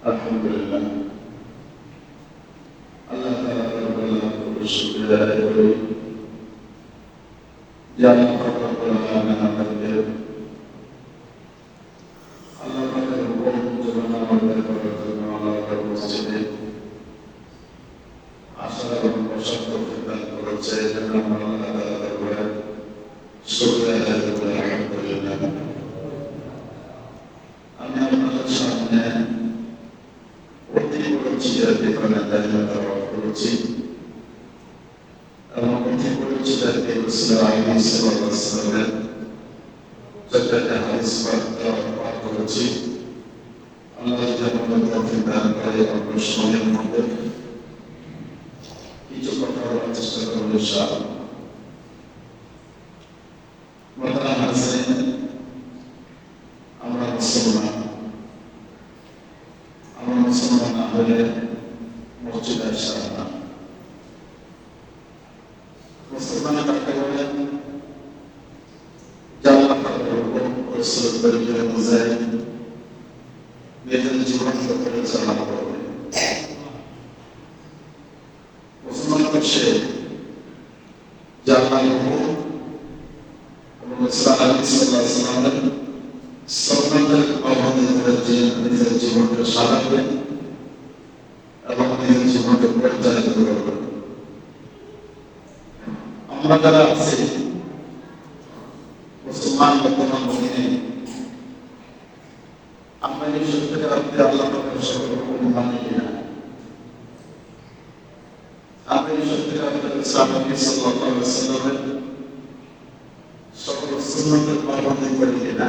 আলহামদুলিল্লাহ আল্লাহ তাআলা দরবারে লাখ কোটি শুকরিয়া আদায় করি যে আল্লাহ রব্বুল আলামিন আমাদেরকে আল্লাহ পাকের হুকুম জীবনে আমাদের করার জন্য আল্লাহ পাকের মসজিদে আসার এবং বসার তৌফিক দান করেছে এজন্য আমরা আল্লাহ তাআলা দরবারে শুকরিয়া আদায় করি আলহামদুলিল্লাহ আমি আপনাদের সামনে অতি পরিচিতের বিপণে দাঁড়িয়ে দেওয়া করেছি এবং অতি পরিচিতেরকে ইসলাম ইসলামের চারটাতে হাদিস পাঠ পাঠ করেছি আল্লাহ যদি আমাদের তৌফিক করে অল্প সময়ের মধ্যে কিছু কথা বলার চেষ্টা করব ইনশাআল্লাহ মোহতারাম হাসিন আমরা মুসলমান আমরা মুসলমান না হলে মসজিদে আসা না মুসলমান কাকে বলে জাল্লা কাকে রসুল পরিচয় বুঝায় নিজের জীবন পরিচালনা করবে মুসলমান হচ্ছে জাল্লা হুকুম এবং ইসলাম আলী সাল্লাহ সাল্লামের সন্তানদের অবদানের যে নিজের জীবনকে সাজাবেন এবং নিজের জীবনকে পরিচালিত করবেন আমরা যারা আছি মুসলমান বর্তমান ভূমিতে আমরা এই সত্যিকার আল্লাহ আমরা এই সত্যিকার অর্থে সাল্লাল্লাহু আলাইহি ওয়াসাল্লামের সকল সুন্নতের পালন করি কিনা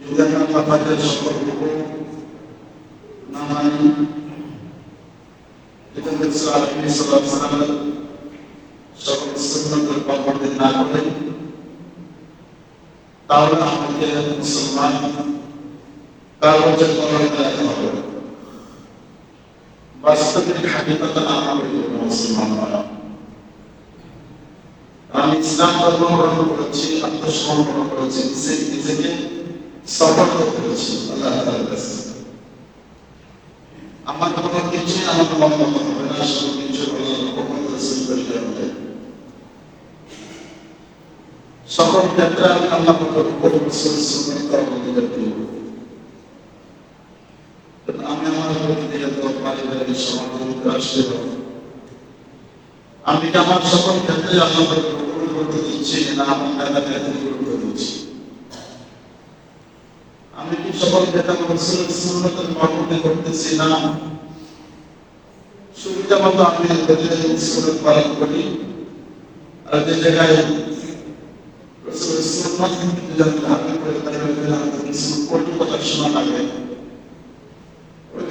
যদি আমরা আল্লাহ পাকের সকল হুকুম না মানি এটা ইসলাম নবী সাল্লাল্লাহু আলাইহি ওয়াসাল্লামের সকল সুন্নতের পালন না করি তাহলে আমাকে মুসলমান তার হচ্ছে করার হবে হাকিকত আমাকে মুসলমান হয় আমি ইসলাম ধর্ম গ্রহণ করেছি, আত্মসমর্পণ করেছি নিজেকে সমর্থ করেছি আল্লাহ তাআলার কাছে। আমার কোনো কিছু আমার মন্তব্য হবে না, সব কিছু সকল ক্ষেত্রে আমি আল্লাহ পাকের হুকুম রাসূল সুন্নাত অবলম্বন করতে আমি আমার ব্যক্তিগত পারিবারিক সমাজ রাষ্ট্রীয় আমি কি আমার সকল ক্ষেত্রে পাকের দিচ্ছি, না আমার গুরুত্ব দিচ্ছি। আমি কি সকল ক্ষেত্রে করতেছি? না। সুবিধা মতো আমি পালন করি। আর যে জায়গায় ওইখানে আমি রাসূলের সুন্নাতের পালন করি না রাসূলের সুন্নাতের পালন হয়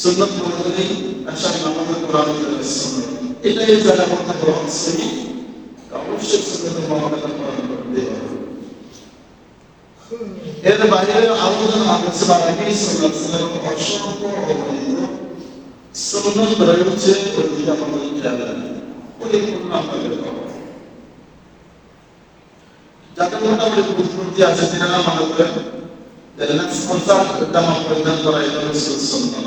সুন্নত মনে করি আশার নামাজের পর আগে চলে যাচ্ছে সুন্নত। এটাই যারা মধ্যে গ্রহণ শ্রেণি অবশ্যই সুন্নতের মহামেলা পালন করতে এর বাইরে আলোচনা আছে বাকি সুন্নত অসংখ্য সুন্নত রয়েছে আমাদের খেয়াল পরিপূর্ণ আমাদের পাবো যাদের মোটামুটি বুদ্ধিমতী আছে তিনারা মনে করেন লেন্স পোশাক জামা পরিধান করা এটা সুন্নত।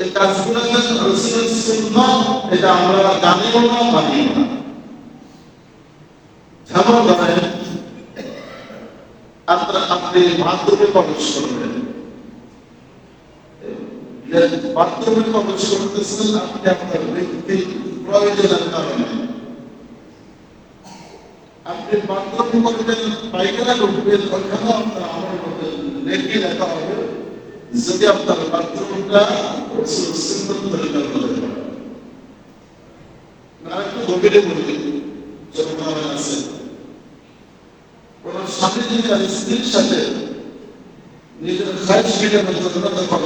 এই কাজগুলো রসুলের সুন্নাত এটা আমরা জানিও না মানিও না। যেমন ধরেন, আপনার আপনি বাথরুম করবেন লেখি লেখা হবে। যদি আপনার বাথরুমটা সুন্দর তরিকার হতে পারে একটু গভীরে বলি যখন আছে। কোন স্বামী যদি তার স্ত্রীর সাথে নিজের খাইশ মিটানোর জন্য তখন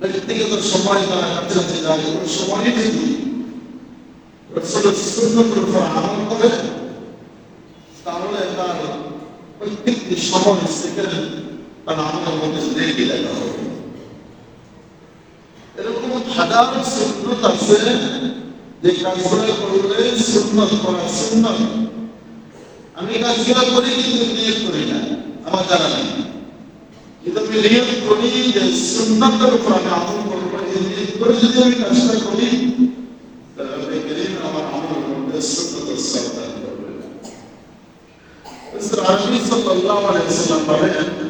ব্যক্তিগত সময় তারা কাছাকাছি যায় ওই সময় যদি রসুলের উপর আমল করে, তাহলে তার প্রত্যেকটি সময় সেকেন্ড তার আমলের মধ্যে লেগে দেখা হবে এরকম হাজার সুন্নত আছে যে কাজগুলো করলে সুন্নত করা সুন্নত। আমি কাজগুলো করি কিন্তু নিয়োগ করি না? আমার জানা নেই। কিন্তু আমি নিয়োগ করি যে সুন্নতের উপর আমি আমল করব। নিয়োগ করে যদি আমি কাজটা করি, তাহলে আমার মধ্যে সুন্নত সাবধান করবে। আরবি সাল্লাল্লাহু আলাইহি সাল্লাম বলেন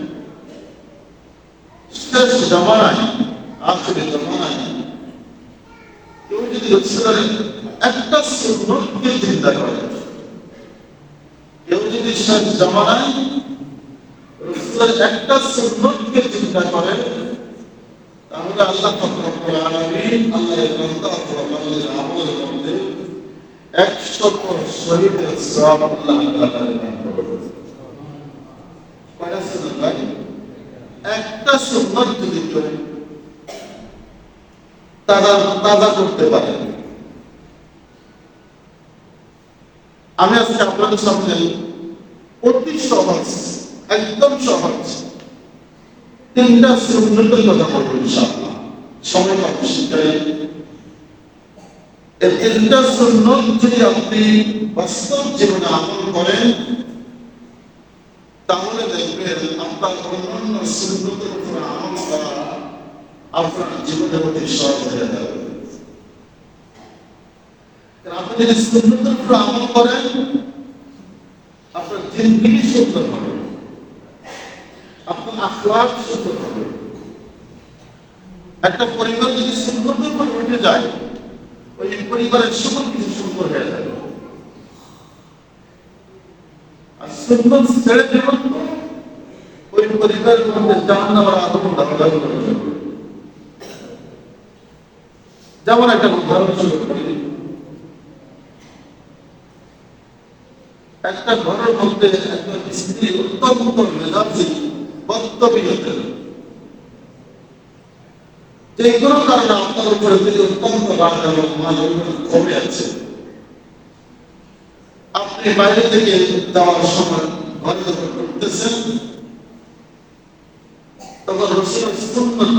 শেষ জামানায় আখিরি জামানায় কেউ যদি রসুলের একটা সুন্নতকে চিন্তা করে কেউ যদি শেষ জামানায় রসুলের একটা সুন্নতকে চিন্তা করে তাহলে আল্লাহ রব্বুল আলামিন আল্লাহর বান্দা অথবা বান্দার আমলের মধ্যে একশত শহীদের সওয়াব আল্লাহ তাআলা দান করবে কয়টা সুন্নত ভাই একটা সুন্নত যদি কেউ তাজা তাজা করতে পারে। আমি আজকে আপনাদের সামনে অতি সহজ, একদম সহজ তিনটা সুন্নতের কথা বলব সময় পাবো এই তিনটা সুন্নত যদি আপনি বাস্তব জীবনে আমল করেন দেখবেন আপনার অন্যান্য সুন্নতের উপর আমল করা আপনার জীবনের মধ্যে সহজ হয়ে যাবে। আপনি যদি উপর আমল করেন, আপনার জিন্দগি সুন্দর হবে। আপনার সুন্দর হবে। একটা পরিবার যদি উপর উঠে যায়, ওই পরিবারের সকল কিছু সুন্দর হয়ে যাবে। আর সুন্দর ছেড়ে দেবেন তো ওই পরিবারের মধ্যে জাহান্নামের আগুন ধারণা করে যেমন একটা উদাহরণ একটা ঘরের মধ্যে যে কোনো কারণে আপনার উপরে যদি অত্যন্ত রাগ এবং কমে আছে আপনি বাইরে থেকে যাওয়ার সময় ঘরে ঢুকতেছেন তখন রসুল সুন্নত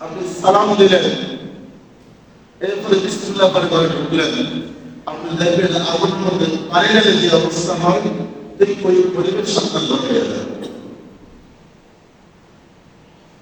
আপনি সালাম দিলেন, এরপরে বিসমিল্লাহ করে আপনি দেখবেন আগুনের মধ্যে পানি ঢেলে যে অবস্থা পরিবেশ আপনার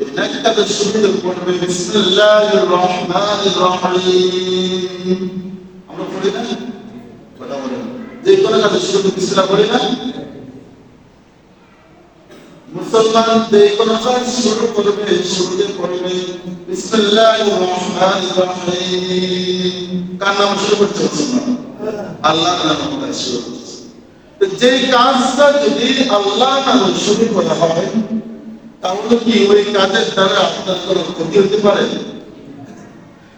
نكتب الشروط القرآن بسم الله الرحمن الرحيم আমরা পড়ি না কথা বলেন যে কোনো কাজে শুরু বিসমিল্লাহ পড়ি না মুসলমান যে কোনো কাজ শুরু করবে শুরুতে পড়বে বিসমিল্লাহির রহমানির রহিম কার নাম শুরু করছে মুসলমান আল্লাহর নামে শুরু করছে তো যে কাজটা যদি আল্লাহ নামে শুরু করা হয় তাহলে কি ওই কাজের দ্বারা আপনার কোনো ক্ষতি হতে পারে?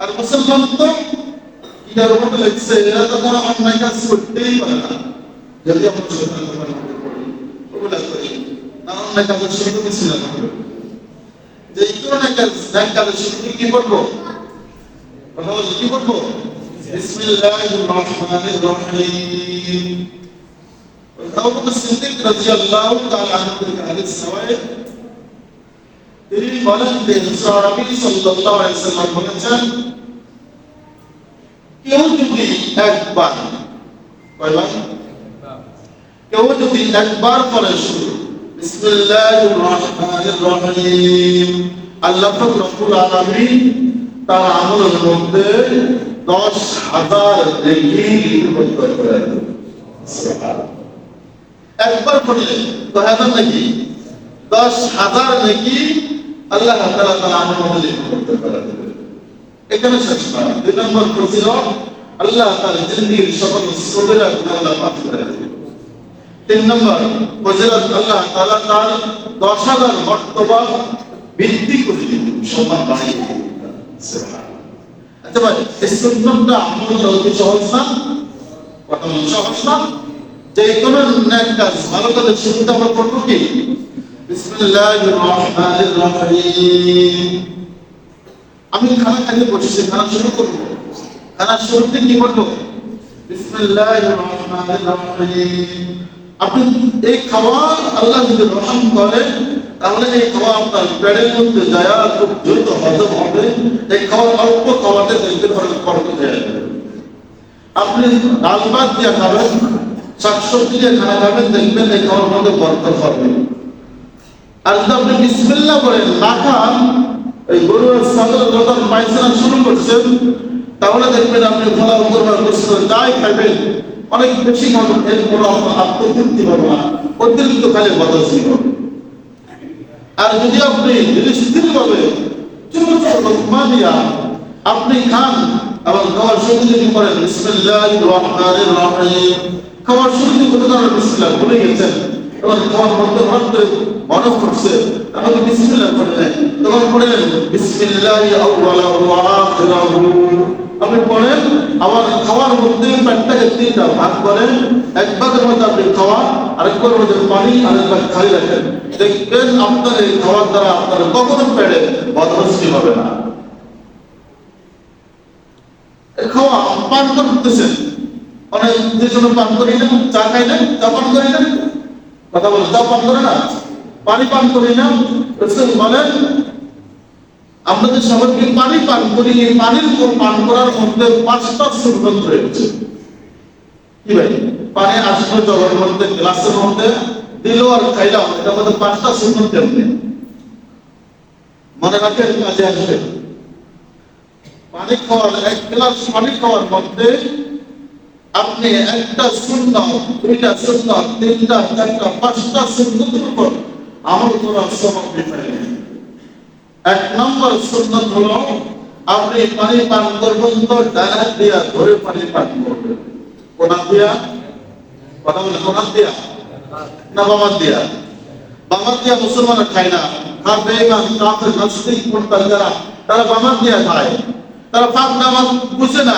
আর মুসলমান তো এটার উপরে লিখছে এরা তো কোনো অন্যায় কাজ করতেই পারে না। যদি আমরা সন্তান করি ওগুলা করি, না অন্যায় কাজের শুরু কিছু না যে এই ধরনের কাজ ন্যাক কাজের শুরু কি করব? কথা কি করব? সিদ্দিক রাদিয়াল্লাহু তাআলা আনহু থেকে হাদিস নয় তিনি বলেন যে বলেছেন কেউ যদি একবার কেউ যদি একবার পরে শুরু বিসমিল্লাহির রহমানির রহিম আল্লাহ পাক রব্বুল দশ হাজার একবার পড়লে নাকি দশ হাজার নাকি আল্লাহ দেবেন এখানে দুই নম্বর আল্লাহ জিন্দির সকল গুণাগুলা মাফ করে তিন নম্বর ফজিলত আল্লাহ তাআলা তার দশ হাজার বৃদ্ধি করে সম্মান বাড়িয়ে আচ্ছা ভাই, এই অতি সহজ না কথা সহজ না যে কোনো ন্যাক কাজ ভালো কাজের শুরুতে আমরা করব কি? আমি খানা খাইতে বসেছি খানা শুরু করব। খানা শুরুতে কি করব আপনি এই খাবার আল্লাহ যদি রহম করে তাহলে এই খাবার আপনার পেটের মধ্যে যায় খুব দ্রুত হজম হবে। এই খাবার অল্প খাওয়াতে দেখতে পারেন কর্ম হয়ে আপনি ডাল ভাত দিয়ে খাবেন, শাকসবজি দিয়ে খানা খাবেন, দেখবেন এই খাওয়ার মধ্যে বরকত হবে। আর যদি আপনি বিসমিল্লাহ বলেন, না খান, এই ছাগল যখন পায়খানা শুরু করছেন তাহলে দেখবেন আপনি ফলা করবার যাই খাবেন অনেক বেশি খাবেন এরপর আপনার আত্মতৃপ্তি না। অতিরিক্ত খালি বদলছি হবে আর যদি আপনি যদি স্থির ভাবে ছোট ছোট লোকমা দিয়া আপনি খান এবং খাওয়ার শুরু যদি করেন, বিসমিল্লাহির রহমানির রহিম। খাওয়ার শুরু যদি বিসমিল্লাহ ভুলে গেছেন। করে মনে বিসমিল্লাহ করে তখন বিসমিল্লাহি আখিরাহু। আপনি পড়েন আবার খাওয়ার মধ্যে পেটটাকে তিনটা ভাগ করেন মধ্যে আপনি খাওয়া আরেকবার মধ্যে পানি, আরেকবার খালি রাখেন। দেখবেন আপনার খাওয়ার দ্বারা আপনার কখনো পেটে বদহস্তি হবে না। খাওয়া পান করতেছেন। অনেক জন্য পান করি না, চা খাই না, চা পান করি না। কথা বলে চা পান করে না পানি পান করি না, রসুল বলেন আমরা যে সামগ্রিক পানি পান করি, এই পানির উপর পান করার মধ্যে পাঁচটা সুন্নত রয়েছে। কি ভাই? পানি আসলো জলের মধ্যে, গ্লাসের মধ্যে, দিল আর খাইলাম এটার মধ্যে পাঁচটা সুন্নত কেমনে মনে রাখেন, কাজে আসবে। পানি খাওয়ার, এক গ্লাস পানি খাওয়ার মধ্যে আপনি একটা শূন্য দুইটা শূন্য তিনটা, চারটা, পাঁচটা শূন্যতের উপর আমল করার সামগ্রী এক নম্বর সুন্নত হলো, আপনি পানি পান করবেন তো ডানা দিয়া ধরে পানি পান করবেন। কোনা দিয়া? কথা বলে কোনা দিয়া? না বাবা দিয়া? বাবা দিয়া খায় না। আর বেঈমান কাফের নাস্তিক, মুরতাদ যারা, তারা বাবা দিয়া খায়। তারা পাক নামাজ বুঝে না।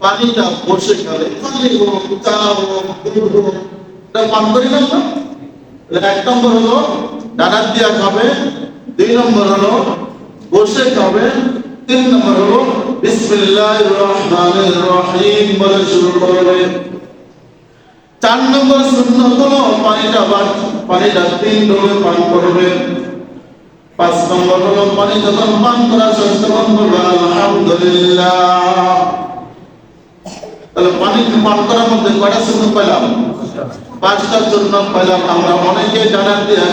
পানিটা খাবে। পানি হোক, চা হোক, দুধ হোক, এটা পান করি না এক নম্বর হলো ডাকাত দিয়ে খাবে, দুই নম্বর হলো, বসে খাবে, তিন নম্বর হলো, বিসমিল্লাহির রহমানির রহিম বলে শুরু করবে। চার নম্বর সুন্নত হলো, পানিটা পানিটা তিন ডোলে পান করবে। পাঁচ নম্বর হলো পানি যখন পান করা শেষ, তখন বলবে, আলহামদুলিল্লাহ। তাহলে পানি পান করার মধ্যে কয়টা সুযোগ পেলাম পাঁচটার জন্য পেলাম আমরা অনেকে জানার দিয়ে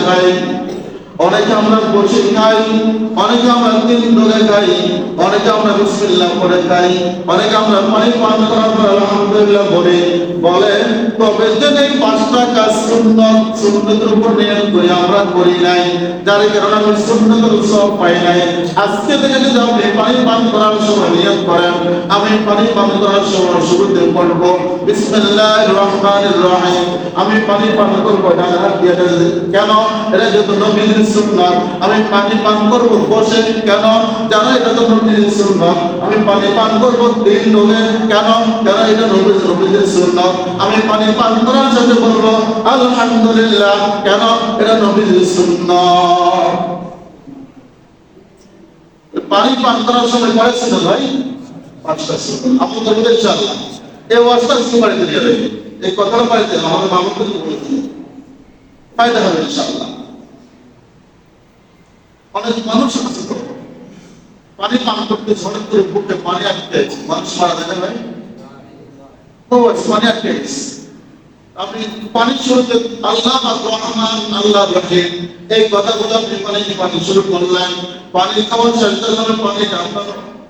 অনেকে আমরা বসে খাই, অনেকে আমরা তিন ডোলে খাই, অনেকে আমরা বিসমিল্লাহ করে খাই, অনেকে আমরা পানি পান করার পর আলহামদুলিল্লাহ বলি, বলে, তবে যদি এই পাঁচটা কাজ সুন্নত সুন্নতের উপর নিয়ম করে, আমরা করি নাই। যার কারণে আমি সুন্নতের সব পাই নাই। আজকে থেকে যদি আপনি পানি পান করার সময় নিয়ম করেন, আমি পানি পান করার সময় শুরুতে পড়ব বিসমিল্লাহির রহমানির রহিম। আমি পানি পান করব, ডান হাত দিয়ে কেন? এটা যেহেতু নবীর সুন্নাত, আমি পানি পান করব বসে কেন? জানো এটা তো নবীর সুন্নাত, আমি পানি পান করব তিন লোকে কেন? কেন এটা নবীর নবীর সুন্নাত, আমি পানি পান করার সাথে বলব, আলহামদুলিল্লাহ, কেন? এটা নবীর সুন্নাত। পানি পান করার সময় করেছিল ভাই? পাঁচটা সুন্নাত আপনি তো বলে ইনশাআল্লাহ এই ওয়াজটা কি বাড়িতে দিয়ে দেবে এই কথাটা বাড়িতে আমাদের মামুকে বলেছিল ফায়দা হবে ইনশাআল্লাহ। অনেক মানুষ আছে তো পানি পান করতে সড়ক করে বুকে পানি আটকে। মানুষ মারা যায় ভাই আল্লাহ এই কথাগুলো আপনি পানি পানি শুরু করলেন পানি খাওয়ার চেষ্টা পানি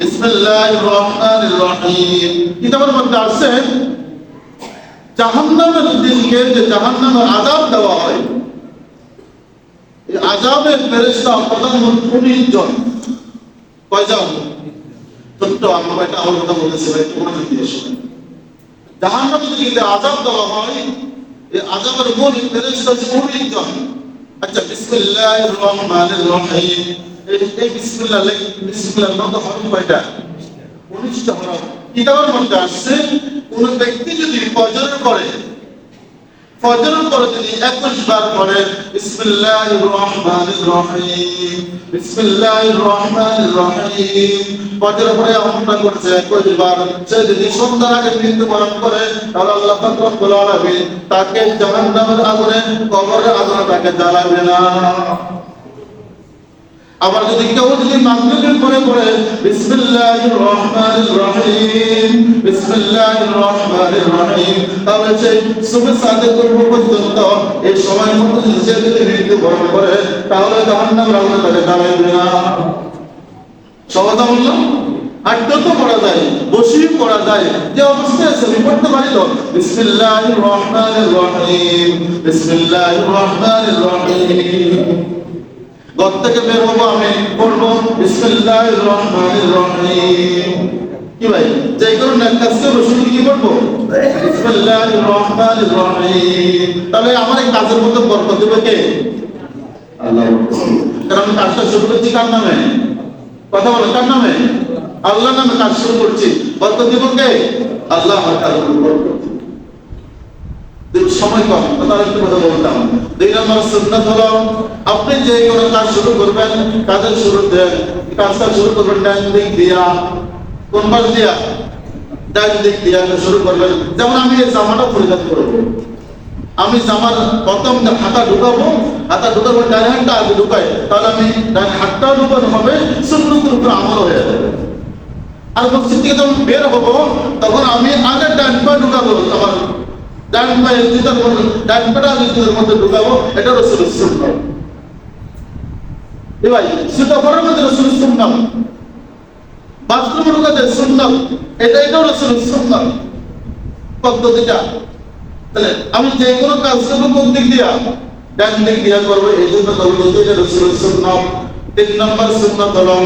বিসমিল্লাহির রহমানির রহিম। কিতাবের জন কয়জন? ছোট্ট আমার কথা বলেছে ভাই, তোমরা যদি এসো। জাহান্নামের দেওয়া হয়, এই আযাবের মূল জন আচ্ছা বিসমিল্লাহির রহমানির রহিম। এই বিসমিল্লাহ লেখ বিসমিল্লাহ নাম তো হরফ কয়টা? 19টা হরফ। কিতাবের মধ্যে আসছে? কোন ব্যক্তি যদি ফজরের পরে ফজরের পরে যদি 21 বার পড়ে, বিসমিল্লাহির রহমানির রহিম। বিসমিল্লাহির রহমানির রহিম। ফজরের পরে আমলটা করছে 21 বার সে যদি সন্ধ্যার আগে করে তাহলে আল্লাহ রব্বুল আলামিন তাকে জাহান্নামের আগুনে, কবরের আগুনে তাকে জ্বালাবে না। আবার যদি কেউ যদি মাগরিবের পরে পড়ে, বিসমিল্লাহির রহমানির রহিম, বিসমিল্লাহির রহমানির রহিম, তাহলে সেই সুবহ পর্যন্ত এই সময় মতো যদি সে যদি করে, তাহলে জাহান্নামের আগুনে তাকে জ্বালাবে না। সহজা বললাম আড্ডা তো পড়া যায় বসিয়ে পড়া যায়, যে অবস্থায় আছে, আমি পড়তে পারি তো? বিসমিল্লাহির রহমানির রহিম, বিসমিল্লাহির রহমানির রহিম। ঘর থেকে বের হব আমি, পড়ব, বিসমিল্লাহির রহমানির রহিম। কি ভাই, যে নেক কাজ করব, শুধু কি করব? বিসমিল্লাহির রহমানির রহিম। তাহলে আমার এই কাজের মধ্যে বরকত দেবে কে? আল্লাহ কারণ কাজটা শুরু করছি কার নামে? কথা বলো কার নামে? আল্লাহ নামে কাজ শুরু করছি। বরকত দেব কে? আল্লাহ আমার বরকত সময় কম তার একটু কথা বলতাম দুই নম্বর সুন্নাত হলো, আপনি যে কোনো কাজ শুরু করবেন, কাজের শুরুতে কাজটা শুরু করবেন ডান দিক দিয়া। কোন পাশ দিয়া? ডান দিক দিয়া শুরু করবেন। যেমন আমি এই জামাটা পরিধান করব। আমি আমার প্রথম হাতা ঢুকাবো হাতা ঢুকাবো, ডান হাতটা আগে ঢুকাই, তাহলে আমি ডান হাতটাও ঢুকানো হবে সুন্নতের উপর আমল হয়ে যাবে। আর মসজিদ থেকে যখন বের হব, তখন আমি আগে ডান পা ঢুকাবো, আমার ডান পায়ের জুতার মধ্যে, ডান পাটা আমি জুতার মধ্যে ঢুকাবো, এটা রসুল এ ভাই জুতা পরার মধ্যে রসুল সুন্নাত বাথরুমে ঢুকাতে সুন্নাত এটা এটাও রসুল সুন্নাত পদ্ধতিটা আমি যে কোনো কাজ করব কোন দিক দিয়া? ডান দিক দিয়া করব, এই জন্য বলতে এটা রসুল সুন্নাত। তিন নম্বর সুন্নাত হলো,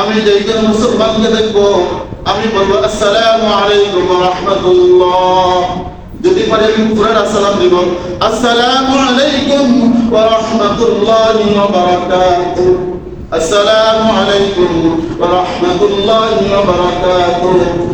আমি যে কোনো মুসলমানকে দেখব, আমি বলব, আসসালামু আলাইকুম রাহমাতুল্লাহ। যদি পারে আমি পুরার আসসালাম দিব। আসসালামু আলাইকুম ওয়া রাহমাতুল্লাহি ওয়া বারাকাতুহু। আসসালামু আলাইকুম ওয়া রাহমাতুল্লাহি ওয়া বারাকাতুহু।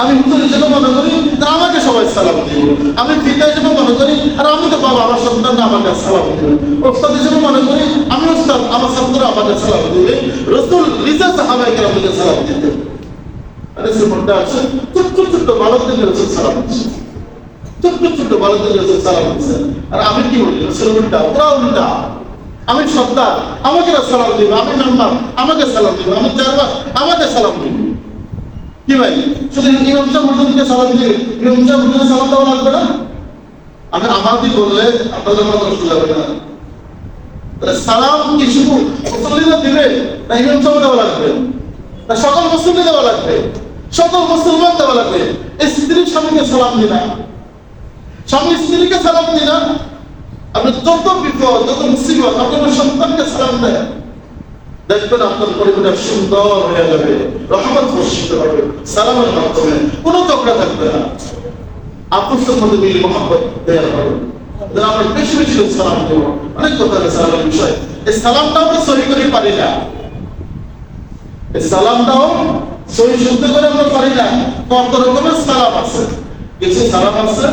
আমি হুজুর হিসেবে মনে করি যে আমাকে সবাই সালাম দিব। আমি পিতা হিসেবে মনে করি, আর আমি তো বাবা, আমার সন্তানরা আমাকে সালাম দিবে। ওস্তাদ হিসেবে মনে করি, আমি ওস্তাদ, আমার ছাত্ররা আমাকে সালাম দিবে। রসুল নিজে সাহাবাইকে আমাকে সালাম দিতে আরে মনটা আছে, ছোট্ট ছোট্ট বালকদের রসুল সালাম দিচ্ছে। ছোট্ট ছোট্ট বালকদের রসুল সালাম দিচ্ছে। আর আমি কি বলি রসুল উল্টা ওরা উল্টা। আমি সর্দার, আমাকে সালাম দিব, আমি নাম্বার, আমাকে সালাম দিব, আমি চারবার, আমাকে সালাম দিব। কি ভাই? দেওয়া লাগবে না? আমি বললে আপনাদের মতো কষ্ট যাবে না। সালাম দিবে, না দেওয়া লাগবে? না সকল দেওয়া লাগবে? সকল মুসলমান দেওয়া লাগবে? স্ত্রীর স্বামীকে সালাম দিনা। স্বামী স্ত্রীকে সালাম দিনা। আপনি যত বিপদ, যত মুসিবত, আপনার সন্তানকে সালাম দেয়। দেখবেন আপনার পরিবারটা সুন্দর হয়ে যাবে। রহমত বর্ষিত হবে, সালামের মাধ্যমে। কোনো ঝগড়া থাকবে না। আপুসের মধ্যে মিল হবে। আমরা বেশি বেশি সালাম দেবো। অনেক কথা বিষয়। এই আমরা সহি করে পারি না। এই সালামটাও সহি করে আমরা পারি না। কত রকমের সালাম আছে। কিছু সালাম আছে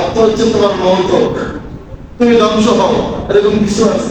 আপনার হচ্ছে তোমার মহত্ব তুমি ধ্বংস হও, এরকম কিছু আছে।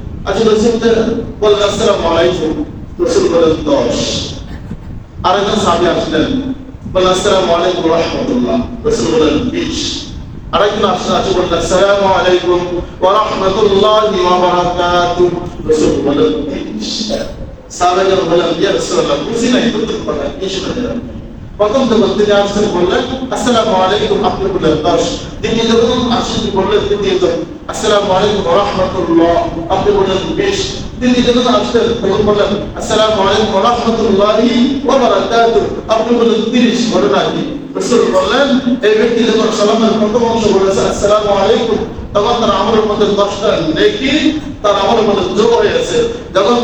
আসলে রসুলকে বললেন আসসালামু আলাইকুম রসুল বলেন দশ আরেকজন সাহাবী আসলেন বললেন আসসালামু আলাইকুম রহমতুল্লাহ রসুল বলেন বিশ আরেকজন আসলেন আছে বললেন আসসালামু আলাইকুম ওয়া রাহমাতুল্লাহি ওয়া বারাকাতুহু রসুল বলেন বিশ সাহাবাগণ বললেন ইয়া রাসূলুল্লাহ বুঝি নাই তো কথা কি শুনে দিলাম প্রথম যখন তিনি আসছেন বললেন, আসসালামু আলাইকুম আপনি বললেন দ্বিতীয় যখন আসেন বললেন, তৃতীয় আসসালামু আলাইকুম রহমতুল্লাহ। আপনি বললেন, বিশ। তৃতীয় যখন আসলেন তখন বললেন, আসসালামু আলাইকুম রহমতুল্লাহি ওয়া বারাকাতুহু। আপনি বললেন, তিরিশ ঘটনা কি রসুল বললেন, এই ব্যক্তি যখন সালামের প্রথম অংশ বলেছে, আসসালামু আলাইকুম, তখন তার আমলের মধ্যে দশটা নেকি, তার আমলের মধ্যে যোগ হয়েছে যখন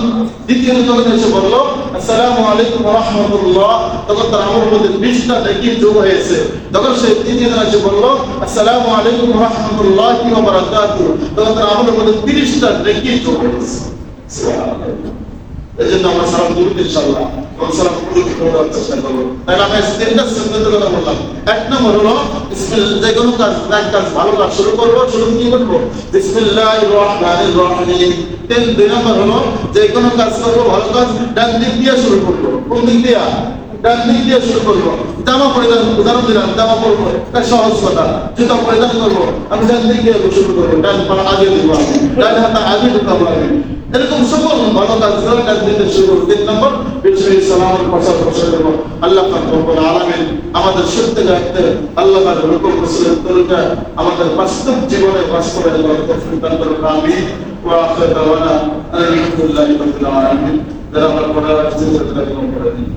দ্বিতীয় যখন এসে বলল আসসালামু আলাইকুম রহমতুল্লাহ তখন তার আমলের মধ্যে বিশটা নেকি যোগ হয়েছে যখন সে তৃতীয় জন এসে বলল আসসালামু আলাইকুম রহমতুল্লাহ কি বারাকাতু তখন তার আমলের মধ্যে তিরিশটা নেকি যোগ হয়েছে সুবহানাল্লাহ এই জন্য আমরা সালাম দিব ইনশাআল্লাহ নম্বর হলো যে কোনো কাজ ভালো শুরু করব, শুরু কি করব? বিসমিল্লাহির রহমানির রহিম। যে কোনো কাজ করব, ভালো কাজ, ডান দিক দিয়ে শুরু করব। কোন দিক দিয়ে? ডান দিক দিয়ে শুরু করব। জামা পরিধান, উদাহরণ দিলাম, জামা পরবো এটা সহজ কথা, জুতা পরিধান করব। আমি ডান দিক দিয়ে শুরু করব, ডান পা আগে দিব ডান হাতে আগে ঢুকাবো আমি। এরকম সকল ভালো কাজ করে ডান দিতে শুরু তিন নম্বর বিশ্ব সালামের প্রচার প্রসার এবং আল্লাহ রব্বুল আলামিন আমাদের সত্যি রাখতে আল্লাহ হুকুম রাসূলের তরিকা আমাদের বাস্তব জীবনে বাস্তবায়ন করার তৌফিক দান করুন, আমিন। ওয়া দাওয়ানা আলহামদুলিল্লাহ যারা আমরা পড়ার চেষ্টা করে দিন